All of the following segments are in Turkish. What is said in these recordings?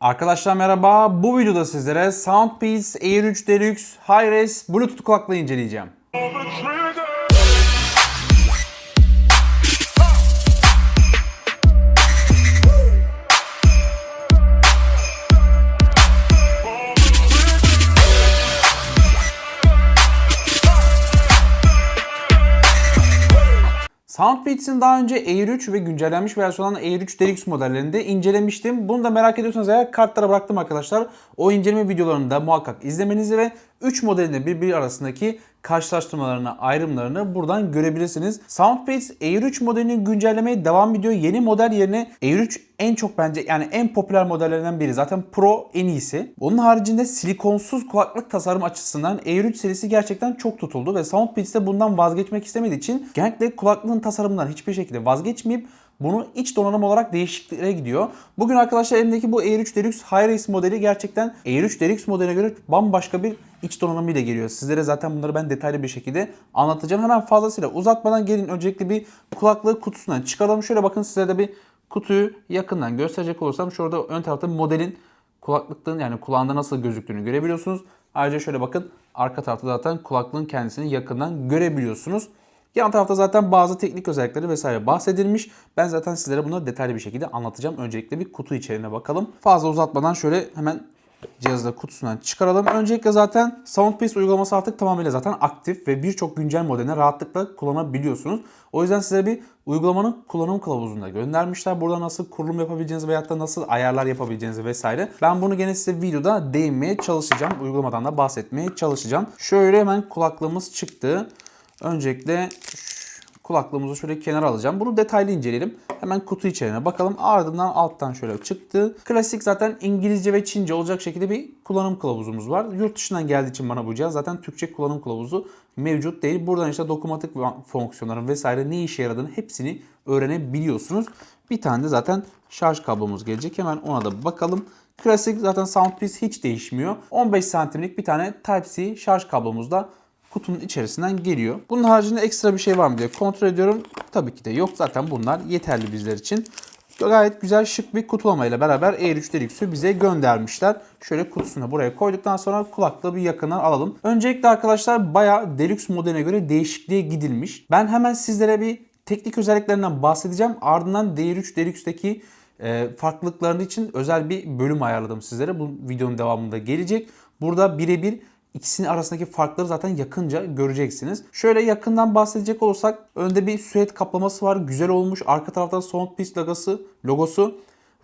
Arkadaşlar merhaba. Bu videoda sizlere Soundpiece Air 3 Deluxe Hi-Res Bluetooth kulaklığı inceleyeceğim. Soundbeats'in daha önce Air 3 ve güncellenmiş versiyon olan Air 3 Deluxe modellerinde incelemiştim. Bunu da merak ediyorsanız eğer kartlara bıraktım arkadaşlar. O inceleme videolarını da muhakkak izlemenizi ve 3 modelin de birbiri arasındaki karşılaştırmalarını, ayrımlarını buradan görebilirsiniz. Soundbeats Air 3 modelini güncellemeye devam ediyor. Yeni model yerine Air 3 en çok bence yani en popüler modellerinden biri. Zaten Pro en iyisi. Onun haricinde silikonsuz kulaklık tasarım açısından Air 3 serisi gerçekten çok tutuldu ve Soundbeats de bundan vazgeçmek istemediği için genellikle kulaklığın tasarımından hiçbir şekilde vazgeçmeyip bunu iç donanım olarak değişikliklere gidiyor. Bugün arkadaşlar elimdeki bu Air 3 Deluxe Hi-Res modeli gerçekten Air 3 Deluxe modeline göre bambaşka bir iç donanımıyla geliyor. Sizlere zaten bunları ben detaylı bir şekilde anlatacağım. Hemen fazlasıyla uzatmadan gelin öncelikle bir kulaklığı kutusundan çıkaralım. Şöyle bakın size de bir kutuyu yakından gösterecek olursam şurada ön tarafta modelin kulaklıklığın yani kulağında nasıl gözüktüğünü görebiliyorsunuz. Ayrıca şöyle bakın arka tarafta zaten kulaklığın kendisini yakından görebiliyorsunuz. Yan tarafta zaten bazı teknik özellikleri vesaire bahsedilmiş. Ben zaten sizlere bunları detaylı bir şekilde anlatacağım. Öncelikle bir kutu içeriğine bakalım. Fazla uzatmadan şöyle hemen cihazı da kutusundan çıkaralım. Öncelikle zaten Soundpiece uygulaması artık tamamıyla zaten aktif ve birçok güncel modeline rahatlıkla kullanabiliyorsunuz. O yüzden size bir uygulamanın kullanım kılavuzunu da göndermişler. Burada nasıl kurulum yapabileceğinizi veyahut da nasıl ayarlar yapabileceğinizi vesaire. Ben bunu gene size videoda değinmeye çalışacağım. Uygulamadan da bahsetmeye çalışacağım. Şöyle hemen kulaklığımız çıktı. Öncelikle kulaklığımızı şöyle kenara alacağım. Bunu detaylı inceleyelim. Hemen kutu içeriğine bakalım. Ardından alttan şöyle çıktı. Klasik zaten İngilizce ve Çince olacak şekilde bir kullanım kılavuzumuz var. Yurt dışından geldiği için bana bu cihaz zaten Türkçe kullanım kılavuzu mevcut değil. Buradan işte dokunmatik fonksiyonların vesaire ne işe yaradığını hepsini öğrenebiliyorsunuz. Bir tane de zaten şarj kablomuz gelecek. Hemen ona da bakalım. Klasik zaten Soundpiece hiç değişmiyor. 15 santimlik bir tane Type-C şarj kablomuz da kutunun içerisinden geliyor. Bunun haricinde ekstra bir şey var mı diye kontrol ediyorum. Tabii ki de yok. Zaten bunlar yeterli bizler için. Gayet güzel şık bir kutulamayla beraber Air 3 Deluxe'ü bize göndermişler. Şöyle kutusunu buraya koyduktan sonra kulaklığı bir yakından alalım. Öncelikle arkadaşlar bayağı Deluxe modeline göre değişikliğe gidilmiş. Ben hemen sizlere bir teknik özelliklerinden bahsedeceğim. Ardından Air 3 Deluxe'deki e, farklılıkları için özel bir bölüm ayarladım sizlere. Bu videonun devamında gelecek. Burada birebir İkisinin arasındaki farkları zaten yakınca göreceksiniz. Şöyle yakından bahsedecek olursak önde bir süet kaplaması var. Güzel olmuş. Arka taraftan Soundpiece logosu, logosu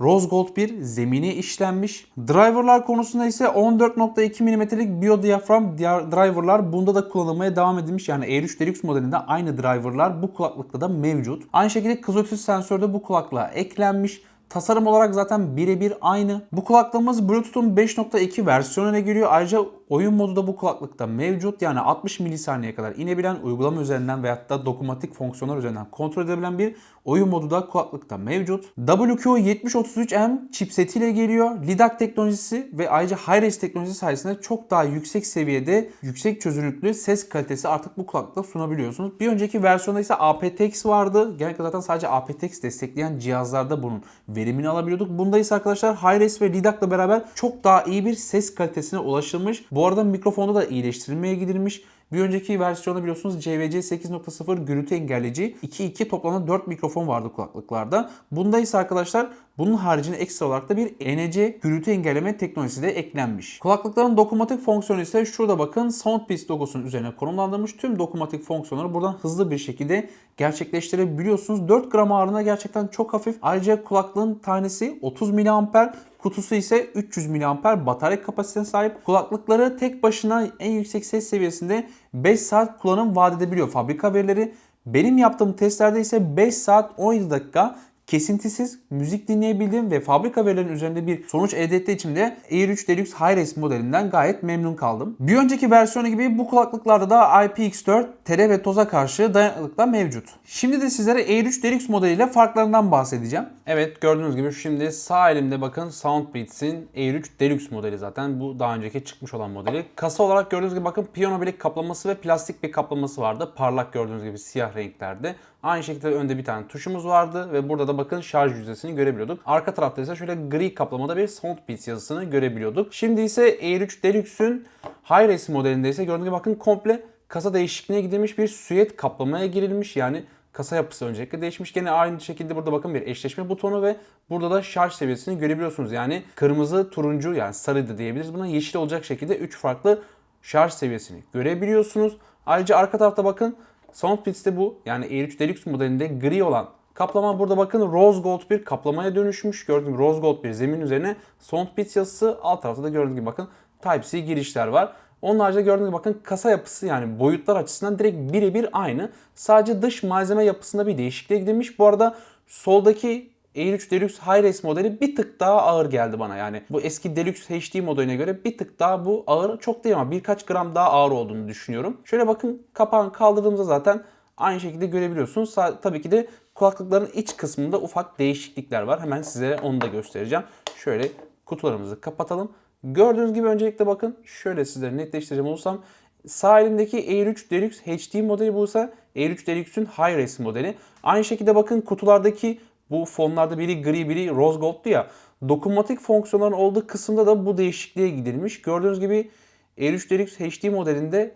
Rose Gold bir zemine işlenmiş. Driverlar konusunda ise 14.2 mm'lik biyodiyafram driverlar bunda da kullanılmaya devam edilmiş. Yani Air 3 Deluxe modelinde aynı driverlar bu kulaklıkta da mevcut. Aynı şekilde kızılötesi sensör de bu kulaklığa eklenmiş. Tasarım olarak zaten birebir aynı. Bu kulaklığımız Bluetooth'un 5.2 versiyonuna giriyor. Ayrıca oyun modu da bu kulaklıkta mevcut. Yani 60 milisaniyeye kadar inebilen uygulama üzerinden veyahut da dokunmatik fonksiyonlar üzerinden kontrol edebilen bir oyun modu da kulaklıkta mevcut. WQ7033M chipsetiyle geliyor. LiDAC teknolojisi ve ayrıca Hi-Res teknolojisi sayesinde çok daha yüksek seviyede yüksek çözünürlüklü ses kalitesi artık bu kulaklıkta sunabiliyorsunuz. Bir önceki versiyonda ise aptX vardı. Genellikle zaten sadece aptX destekleyen cihazlarda bunun verimini alabiliyorduk. Bunda ise arkadaşlar Hi-Res ve LiDAC'la beraber çok daha iyi bir ses kalitesine ulaşılmış. Bu arada mikrofonda da iyileştirilmeye gidilmiş. Bir önceki versiyonda biliyorsunuz CVC 8.0 gürültü engelleyici 2.2 toplamda 4 mikrofon vardı kulaklıklarda. Bunda ise arkadaşlar bunun haricinde ekstra olarak da bir NC gürültü engelleme teknolojisi de eklenmiş. Kulaklıkların dokunmatik fonksiyonu ise şurada bakın Soundpiece logosunun üzerine konumlandırılmış tüm dokunmatik fonksiyonları buradan hızlı bir şekilde gerçekleştirebiliyorsunuz. 4 gram ağırlığına gerçekten çok hafif. Ayrıca kulaklığın tanesi 30 mAh Kutusu ise 300 mAh batarya kapasitesine sahip. Kulaklıkları tek başına en yüksek ses seviyesinde 5 saat kullanım vaat edebiliyor fabrika verileri. Benim yaptığım testlerde ise 5 saat 17 dakika kesintisiz müzik dinleyebildiğim ve fabrika verilerinin üzerinde bir sonuç elde ettiği için de Air 3 Deluxe Hi-Res modelinden gayet memnun kaldım. Bir önceki versiyonu gibi bu kulaklıklarda da IPX4 tere ve toza karşı dayanıklılıkla mevcut. Şimdi de sizlere Air 3 Deluxe modeliyle farklarından bahsedeceğim. Evet gördüğünüz gibi şimdi sağ elimde bakın Soundbeats'in Air 3 Deluxe modeli zaten. Bu daha önceki çıkmış olan modeli. Kasa olarak gördüğünüz gibi bakın piyano bilek kaplaması ve plastik bir kaplaması vardı. Parlak gördüğünüz gibi siyah renklerde. Aynı şekilde önde bir tane tuşumuz vardı ve burada da bakın şarj yüzdesini görebiliyorduk. Arka tarafta ise şöyle gri kaplamada bir Soundbeats yazısını görebiliyorduk. Şimdi ise Air 3 Deluxe'ün Hi-Res modelinde ise gördüğünüz gibi bakın komple kasa değişikliğine gidilmiş bir süet kaplamaya girilmiş. Yani kasa yapısı öncelikle değişmiş. Gene aynı şekilde burada bakın bir eşleşme butonu ve burada da şarj seviyesini görebiliyorsunuz. Yani kırmızı, turuncu yani sarı da diyebiliriz. Buna yeşil olacak şekilde 3 farklı şarj seviyesini görebiliyorsunuz. Ayrıca arka tarafta bakın Soundbeats'te bu yani Air 3 Deluxe modelinde gri olan kaplama burada bakın rose gold bir kaplamaya dönüşmüş. Gördüğünüz gibi rose gold bir zemin üzerine Soundbeats yazısı alt tarafta da gördüğünüz gibi bakın Type-C girişler var. Onun haricinde gördüğünüz gibi bakın kasa yapısı yani boyutlar açısından direkt birebir aynı. Sadece dış malzeme yapısında bir değişikliğe gidilmiş. Bu arada soldaki Air 3 Deluxe Hi-Res modeli bir tık daha ağır geldi bana. Yani bu eski Deluxe HD modeline göre bir tık daha bu ağır. Çok değil ama birkaç gram daha ağır olduğunu düşünüyorum. Şöyle bakın kapağını kaldırdığımızda zaten aynı şekilde görebiliyorsunuz. Tabii ki de kulaklıkların iç kısmında ufak değişiklikler var. Hemen size onu da göstereceğim. Şöyle kutularımızı kapatalım. Gördüğünüz gibi öncelikle bakın şöyle sizlere netleştireceğim olursam sağ elimdeki Air 3 Deluxe HD modeli bulsa Air 3 Deluxe'ün Hi-Res modeli. Aynı şekilde bakın kutulardaki bu fonlarda biri gri biri rose gold'tu ya. Dokunmatik fonksiyonların olduğu kısımda da bu değişikliğe gidilmiş. Gördüğünüz gibi Air 3 Deluxe HD modelinde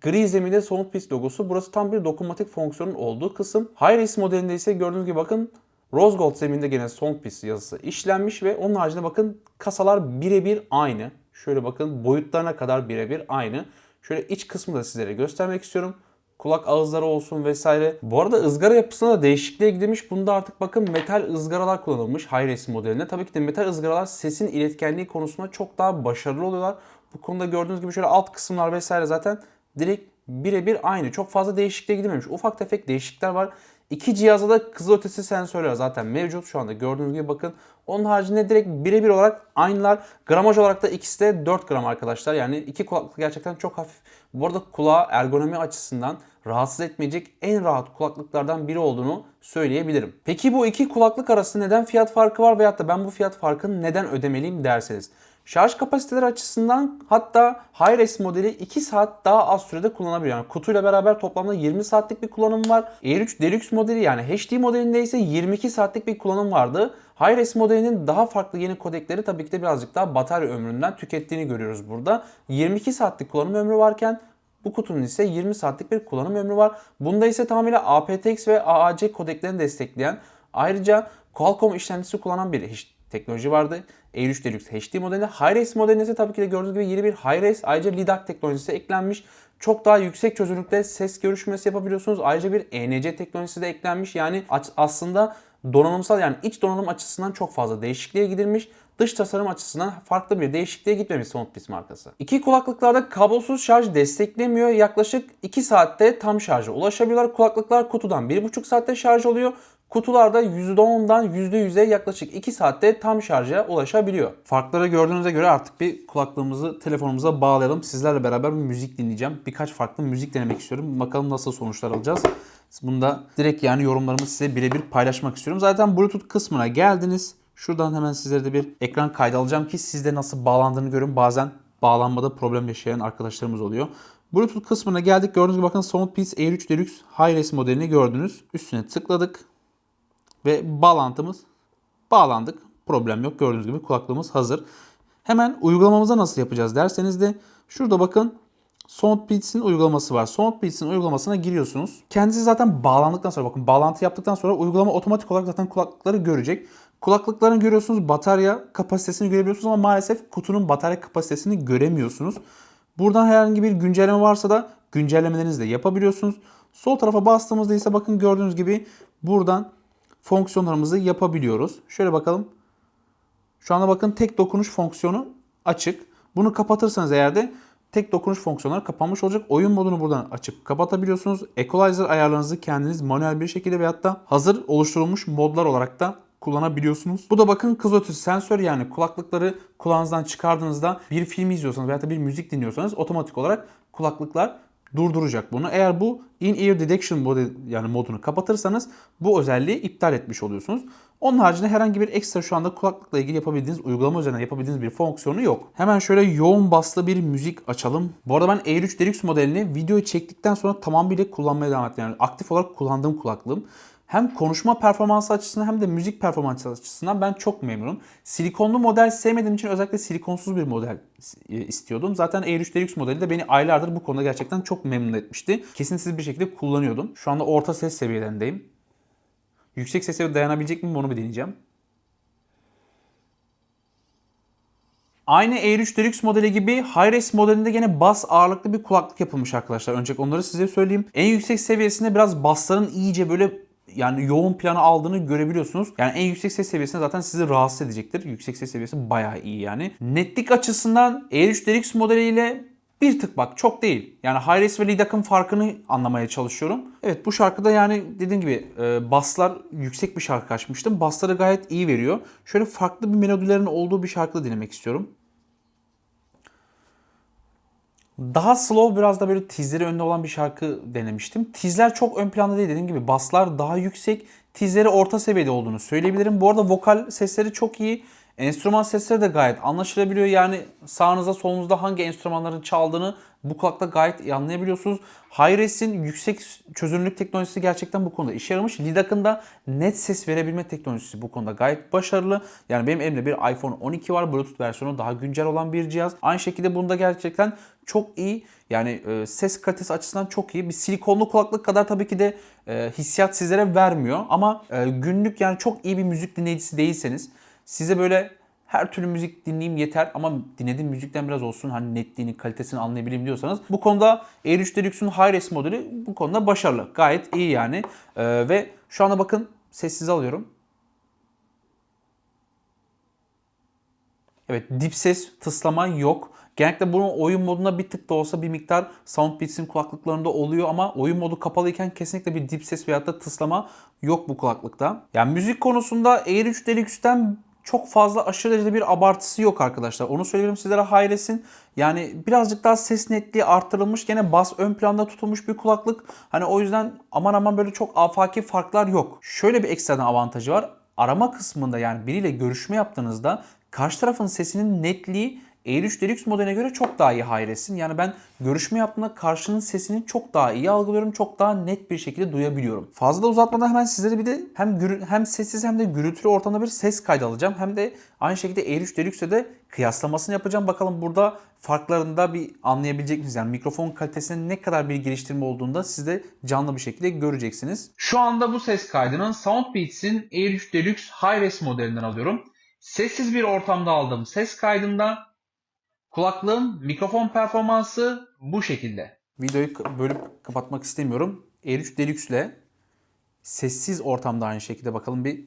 gri zeminde Soundpeace logosu. Burası tam bir dokunmatik fonksiyonun olduğu kısım. Hi-Res modelinde ise gördüğünüz gibi bakın Rose Gold zeminde gene Soundpiece yazısı işlenmiş ve onun haricinde bakın kasalar birebir aynı. Şöyle bakın boyutlarına kadar birebir aynı. Şöyle iç kısmı da sizlere göstermek istiyorum. Kulak ağızları olsun vesaire. Bu arada ızgara yapısına da değişikliğe gidilmiş. Bunda artık bakın metal ızgaralar kullanılmış Hi-Res modelinde. Tabii ki de metal ızgaralar sesin iletkenliği konusunda çok daha başarılı oluyorlar. Bu konuda gördüğünüz gibi şöyle alt kısımlar vesaire zaten direkt birebir aynı. Çok fazla değişikliğe gidilmemiş. Ufak tefek değişiklikler var. İki cihazda da kızılötesi sensörler zaten mevcut. Şu anda gördüğünüz gibi bakın. Onun haricinde direkt birebir olarak aynılar. Gramaj olarak da ikisi de 4 gram arkadaşlar. Yani iki kulaklık gerçekten çok hafif. Bu arada kulağı ergonomi açısından rahatsız etmeyecek en rahat kulaklıklardan biri olduğunu söyleyebilirim. Peki bu iki kulaklık arasında neden fiyat farkı var veyahut da ben bu fiyat farkını neden ödemeliyim derseniz. Şarj kapasiteleri açısından hatta Hi-Res modeli 2 saat daha az sürede kullanabiliyor. Yani kutuyla beraber toplamda 20 saatlik bir kullanım var. Air 3 Deluxe modeli yani HD modelinde ise 22 saatlik bir kullanım vardı. Hi-Res modelinin daha farklı yeni kodekleri tabii ki de birazcık daha batarya ömründen tükettiğini görüyoruz burada. 22 saatlik kullanım ömrü varken bu kutunun ise 20 saatlik bir kullanım ömrü var. Bunda ise tamamıyla aptX ve AAC kodeklerini destekleyen ayrıca Qualcomm işlemcisi kullanan bir teknoloji vardı. Air 3 Deluxe HD modelinde. Hi-Res modelinde ise tabii ki de gördüğünüz gibi yeni bir Hi-Res ayrıca LiDAR teknolojisi eklenmiş. Çok daha yüksek çözünürlükte ses görüşmesi yapabiliyorsunuz. Ayrıca bir ENC teknolojisi de eklenmiş. Yani aslında donanımsal yani iç donanım açısından çok fazla değişikliğe gidilmiş. Dış tasarım açısından farklı bir değişikliğe gitmemiş Soundpeace markası. İki kulaklıklarda kablosuz şarj desteklemiyor. Yaklaşık 2 saatte tam şarja ulaşabiliyorlar. Kulaklıklar kutudan 1,5 saatte şarj oluyor. Kutularda %10'dan %100'e yaklaşık 2 saatte tam şarja ulaşabiliyor. Farkları gördüğünüze göre artık bir kulaklığımızı telefonumuza bağlayalım. Sizlerle beraber bir müzik dinleyeceğim. Birkaç farklı müzik denemek istiyorum. Bakalım nasıl sonuçlar alacağız. Bunda direkt yani yorumlarımı size birebir paylaşmak istiyorum. Zaten Bluetooth kısmına geldiniz. Şuradan hemen sizlere de bir ekran kaydı alacağım ki sizde nasıl bağlandığını görün. Bazen bağlanmada problem yaşayan arkadaşlarımız oluyor. Bluetooth kısmına geldik. Gördüğünüz gibi bakın Soundpeace Air 3 Deluxe Hi-Res modelini gördünüz. Üstüne tıkladık. Ve bağlantımız bağlandık. Problem yok. Gördüğünüz gibi kulaklığımız hazır. Hemen uygulamamıza nasıl yapacağız derseniz de şurada bakın Soundbeats'in uygulaması var. Soundbeats'in uygulamasına giriyorsunuz. Kendisi zaten bağlandıktan sonra bakın bağlantı yaptıktan sonra uygulama otomatik olarak zaten kulaklıkları görecek. Kulaklıklarını görüyorsunuz. Batarya kapasitesini görebiliyorsunuz ama maalesef kutunun batarya kapasitesini göremiyorsunuz. Buradan herhangi bir güncelleme varsa da güncellemelerinizi de yapabiliyorsunuz. Sol tarafa bastığımızda ise bakın gördüğünüz gibi buradan fonksiyonlarımızı yapabiliyoruz. Şöyle bakalım. Şu anda bakın tek dokunuş fonksiyonu açık. Bunu kapatırsanız eğer de tek dokunuş fonksiyonları kapanmış olacak. Oyun modunu buradan açıp kapatabiliyorsunuz. Equalizer ayarlarınızı kendiniz manuel bir şekilde veyahut da hazır oluşturulmuş modlar olarak da kullanabiliyorsunuz. Bu da bakın kızılötesi sensör yani kulaklıkları kulağınızdan çıkardığınızda bir film izliyorsanız veyahut da bir müzik dinliyorsanız otomatik olarak kulaklıklar durduracak bunu. Eğer bu in-ear detection modu, yani modunu kapatırsanız bu özelliği iptal etmiş oluyorsunuz. Onun haricinde herhangi bir ekstra şu anda kulaklıkla ilgili yapabildiğiniz, uygulama üzerinden yapabildiğiniz bir fonksiyonu yok. Hemen şöyle yoğun baslı bir müzik açalım. Bu arada ben Air 3 Deluxe modelini videoyu çektikten sonra tamamıyla kullanmaya devam ettim. Yani aktif olarak kullandığım kulaklığım. Hem konuşma performansı açısından hem de müzik performansı açısından ben çok memnunum. Silikonlu model sevmediğim için özellikle silikonsuz bir model e, istiyordum. Zaten Air 3 Deluxe modeli de beni aylardır bu konuda gerçekten çok memnun etmişti. Kesintisiz bir şekilde kullanıyordum. Şu anda orta ses seviyelerindeyim. Yüksek sese dayanabilecek miyim onu bir deneyeceğim. Aynı Air 3 Deluxe modeli gibi Hi-Res modelinde gene bas ağırlıklı bir kulaklık yapılmış arkadaşlar. Önce onları size söyleyeyim. En yüksek seviyesinde biraz basların iyice böyle yani yoğun plana aldığını görebiliyorsunuz. Yani en yüksek ses seviyesinde zaten sizi rahatsız edecektir. Yüksek ses seviyesi bayağı iyi yani. Netlik açısından Air 3 Deluxe modeliyle bir tık bak çok değil. Yani Hi-Res ve Lidak'ın farkını anlamaya çalışıyorum. Evet bu şarkıda yani dediğim gibi e, baslar yüksek bir şarkı açmıştım. Basları gayet iyi veriyor. Şöyle farklı bir melodilerin olduğu bir şarkı dinlemek istiyorum. Daha slow biraz da böyle tizleri önde olan bir şarkı denemiştim. Tizler çok ön planda değil dediğim gibi baslar daha yüksek, tizleri orta seviyede olduğunu söyleyebilirim. Bu arada vokal sesleri çok iyi. Enstrüman sesleri de gayet anlaşılabiliyor. Yani sağınızda solunuzda hangi enstrümanların çaldığını bu kulakta gayet iyi anlayabiliyorsunuz. Hi-Res'in yüksek çözünürlük teknolojisi gerçekten bu konuda işe yaramış. Lidak'ın da net ses verebilme teknolojisi bu konuda gayet başarılı. Yani benim elimde bir iPhone 12 var. Bluetooth versiyonu daha güncel olan bir cihaz. Aynı şekilde bunda gerçekten çok iyi. Yani e, ses kalitesi açısından çok iyi. Bir silikonlu kulaklık kadar tabii ki de e, hissiyat sizlere vermiyor. Ama e, günlük yani çok iyi bir müzik dinleyicisi değilseniz size böyle her türlü müzik dinleyeyim yeter ama dinlediğim müzikten biraz olsun hani netliğini, kalitesini anlayabileyim diyorsanız bu konuda Air 3 Deluxe'un Hi-Res modeli bu konuda başarılı. Gayet iyi yani. Ee, ve şu anda bakın sessiz alıyorum. Evet dip ses tıslama yok. Genellikle bunun oyun moduna bir tık da olsa bir miktar Soundbeats'in kulaklıklarında oluyor ama oyun modu kapalıyken kesinlikle bir dip ses veyahut da tıslama yok bu kulaklıkta. Yani müzik konusunda Air 3 Deluxe'den çok fazla aşırı derecede bir abartısı yok arkadaşlar. Onu söyleyelim sizlere Hi-Res'in yani birazcık daha ses netliği arttırılmış. Gene bas ön planda tutulmuş bir kulaklık. Hani o yüzden aman aman böyle çok afaki farklar yok. Şöyle bir ekstradan avantajı var. Arama kısmında yani biriyle görüşme yaptığınızda karşı tarafın sesinin netliği Air 3 Deluxe modeline göre çok daha iyi Hi-Res'in. Yani ben görüşme yaptığımda karşının sesini çok daha iyi algılıyorum. Çok daha net bir şekilde duyabiliyorum. Fazla da uzatmadan hemen sizlere bir de hem gürü, hem sessiz hem de gürültülü ortamda bir ses kaydı alacağım. Hem de aynı şekilde Air 3 Deluxe'de de kıyaslamasını yapacağım. Bakalım burada farklarını da bir anlayabilecek misiniz? Yani mikrofon kalitesinin ne kadar bir geliştirme olduğunda siz de canlı bir şekilde göreceksiniz. Şu anda bu ses kaydının Soundbeats'in Air 3 Deluxe Hi-Res modelinden alıyorum. Sessiz bir ortamda aldığım ses kaydında Kulaklığın mikrofon performansı bu şekilde. Videoyu bölüp kapatmak istemiyorum. Air 3 Deluxe ile sessiz ortamda aynı şekilde bakalım bir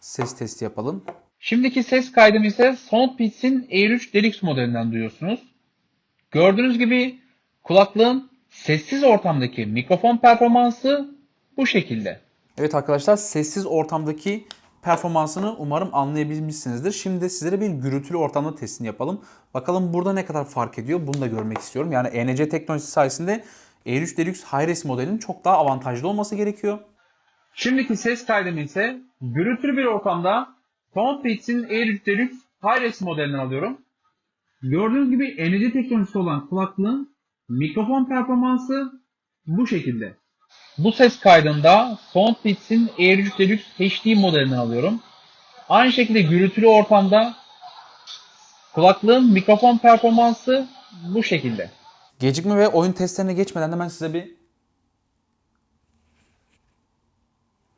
ses testi yapalım. Şimdiki ses kaydım ise Soundbeats'in Air 3 Deluxe modelinden duyuyorsunuz. Gördüğünüz gibi kulaklığın sessiz ortamdaki mikrofon performansı bu şekilde. Evet arkadaşlar sessiz ortamdaki performansını umarım anlayabilmişsinizdir. Şimdi sizlere bir gürültülü ortamda testini yapalım. Bakalım burada ne kadar fark ediyor bunu da görmek istiyorum. Yani ENC teknolojisi sayesinde Air 3 Deluxe Hi-Res modelinin çok daha avantajlı olması gerekiyor. Şimdiki ses kaydım ise gürültülü bir ortamda Soundbeats'in Air 3 Deluxe Hi-Res modelinden alıyorum. Gördüğünüz gibi ENC teknolojisi olan kulaklığın mikrofon performansı bu şekilde. Bu ses kaydında Soundbeats'in Air 3 Deluxe HD modelinden alıyorum. Aynı şekilde gürültülü ortamda kulaklığın mikrofon performansı bu şekilde. Gecikme ve oyun testlerine geçmeden de ben size bir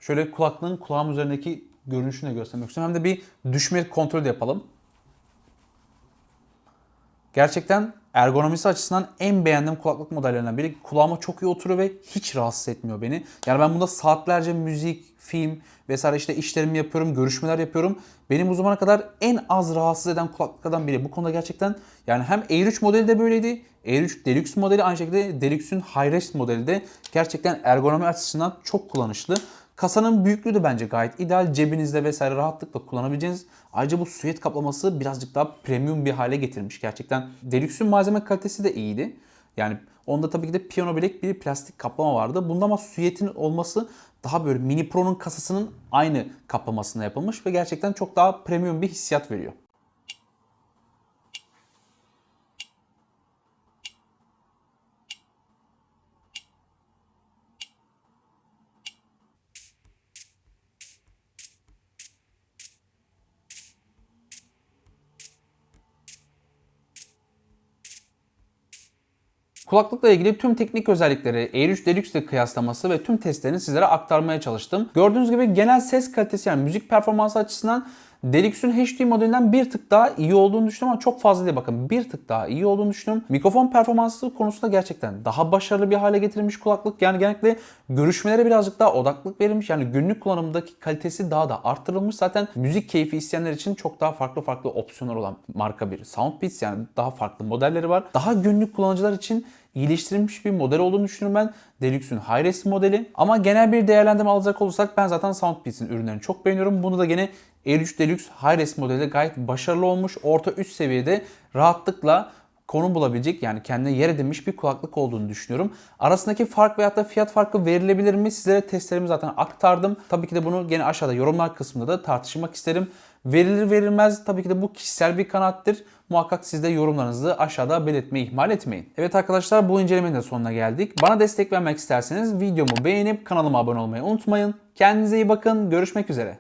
şöyle kulaklığın kulağım üzerindeki görünüşünü de göstermek istiyorum. Hem de bir düşme kontrolü de yapalım. Gerçekten ergonomisi açısından en beğendiğim kulaklık modellerinden biri. Kulağıma çok iyi oturuyor ve hiç rahatsız etmiyor beni. Yani ben bunda saatlerce müzik, film vesaire işte işlerimi yapıyorum, görüşmeler yapıyorum. Benim bu zamana kadar en az rahatsız eden kulaklıklardan biri. Bu konuda gerçekten yani hem Air 3 modeli de böyleydi. Air 3 Deluxe modeli aynı şekilde Deluxe'ün Hi-Res modeli de gerçekten ergonomi açısından çok kullanışlı. Kasanın büyüklüğü de bence gayet ideal. Cebinizde vesaire rahatlıkla kullanabileceğiniz. Ayrıca bu süet kaplaması birazcık daha premium bir hale getirmiş. Gerçekten Deluxe'ün malzeme kalitesi de iyiydi. Yani onda tabii ki de piyano bilek bir plastik kaplama vardı. Bunda ama süyetin olması daha böyle Mini Pro'nun kasasının aynı kaplamasına yapılmış ve gerçekten çok daha premium bir hissiyat veriyor. Kulaklıkla ilgili tüm teknik özellikleri, Air3 Deluxe ile kıyaslaması ve tüm testlerini sizlere aktarmaya çalıştım. Gördüğünüz gibi genel ses kalitesi yani müzik performansı açısından Deluxe'ün HD modelinden bir tık daha iyi olduğunu düşünüyorum ama çok fazla değil bakın. Bir tık daha iyi olduğunu düşünüyorum. Mikrofon performansı konusunda gerçekten daha başarılı bir hale getirilmiş kulaklık. Yani genellikle görüşmelere birazcık daha odaklık verilmiş. Yani günlük kullanımdaki kalitesi daha da arttırılmış. Zaten müzik keyfi isteyenler için çok daha farklı farklı opsiyonlar olan marka bir Soundbeats yani daha farklı modelleri var. Daha günlük kullanıcılar için iyileştirilmiş bir model olduğunu düşünüyorum ben. Deluxe'ün Hi-Res modeli. Ama genel bir değerlendirme alacak olursak ben zaten Soundbeats'in ürünlerini çok beğeniyorum. Bunu da gene Air3 Deluxe Hi-Res modeli gayet başarılı olmuş. Orta üst seviyede rahatlıkla konum bulabilecek yani kendine yer edinmiş bir kulaklık olduğunu düşünüyorum. Arasındaki fark veyahut da fiyat farkı verilebilir mi? Sizlere testlerimi zaten aktardım. Tabii ki de bunu gene aşağıda yorumlar kısmında da tartışmak isterim. Verilir verilmez tabii ki de bu kişisel bir kanaattir. Muhakkak siz de yorumlarınızı aşağıda belirtmeyi ihmal etmeyin. Evet arkadaşlar bu incelemenin de sonuna geldik. Bana destek vermek isterseniz videomu beğenip kanalıma abone olmayı unutmayın. Kendinize iyi bakın. Görüşmek üzere.